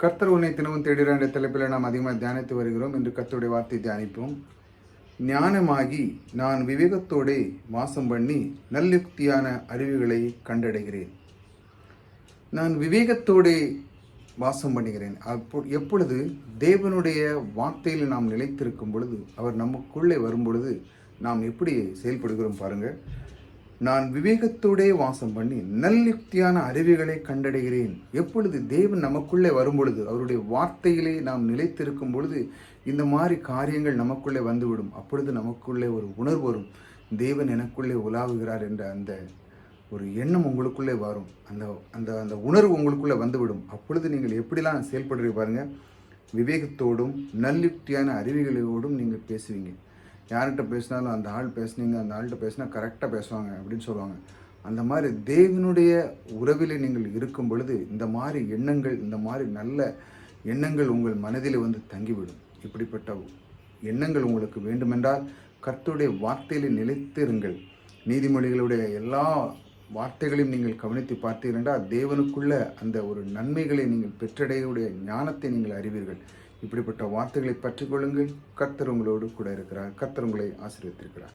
கர்த்தர் உன்னை தினமும் தேடுகிற என்ற தலைப்பில் நாம் அதிகமாக தியானித்து வருகிறோம். என்று கர்த்தருடைய வார்த்தை தியானிப்போம். ஞானமாகி நான் விவேகத்தோடே வாசம் பண்ணி நல்லுக்தியான அறிவுகளை கண்டடைகிறேன். நான் விவேகத்தோடே வாசம் பண்ணுகிறேன். அப்போ எப்பொழுது தேவனுடைய வார்த்தையில் நாம் நிலைத்திருக்கும் பொழுது அவர் நமக்குள்ளே வரும் பொழுது நாம் எப்படி செயல்படுகிறோம் பாருங்கள் நான் விவேகத்தோடே வாசம் பண்ணி நல்லுக்தியான அறிவுகளை கண்டடைகிறேன். எப்பொழுது தேவன் நமக்குள்ளே வரும்பொழுது அவருடைய வார்த்தையிலே நாம் நிலைத்திருக்கும் பொழுது இந்த மாதிரி காரியங்கள் நமக்குள்ளே வந்துவிடும். அப்பொழுது நமக்குள்ளே ஒரு உணர்வு வரும். தேவன் எனக்குள்ளே உலாவுகிறார் என்ற அந்த ஒரு எண்ணம் உங்களுக்குள்ளே வரும். அந்த அந்த அந்த உணர்வு உங்களுக்குள்ளே வந்துவிடும். அப்பொழுது நீங்கள் எப்படிலாம் செயல்படுறீங்க பாருங்கள் விவேகத்தோடும் நல்லுக்தியான அறிவுகளோடும் நீங்கள் பேசுவீங்க. யார்கிட்ட பேசினாலும் அந்த ஆள் பேசுனீங்க அந்த ஆள்கிட்ட பேசினா கரெக்டாக பேசுவாங்க அப்படின்னு சொல்லுவாங்க. அந்த மாதிரி தேவனுடைய உறவிலே நீங்கள் இருக்கும் பொழுது இந்த மாதிரி எண்ணங்கள் இந்த மாதிரி நல்ல எண்ணங்கள் உங்கள் மனதில் வந்து தங்கிவிடும். இப்படிப்பட்ட எண்ணங்கள் உங்களுக்கு வேண்டுமென்றால் கர்த்தருடைய வார்த்தையில் நிலைத்திருங்கள். நீதிமொழிகளுடைய எல்லா வார்த்தைகளையும் நீங்கள் கவனித்து பார்த்தீர்கள் என்றால் தேவனுக்குள்ள அந்த ஒரு நன்மைகளை நீங்கள் பெற்றடையக்கூடிய ஞானத்தை நீங்கள் அறிவீர்கள். இப்படிப்பட்ட வார்த்தைகளை பற்றிக்கொள்ளுங்கள் கர்த்தர் உங்களோடு கூட இருக்கிறார். கர்த்தர் உங்களை ஆசீர்வித்திருக்கிறார்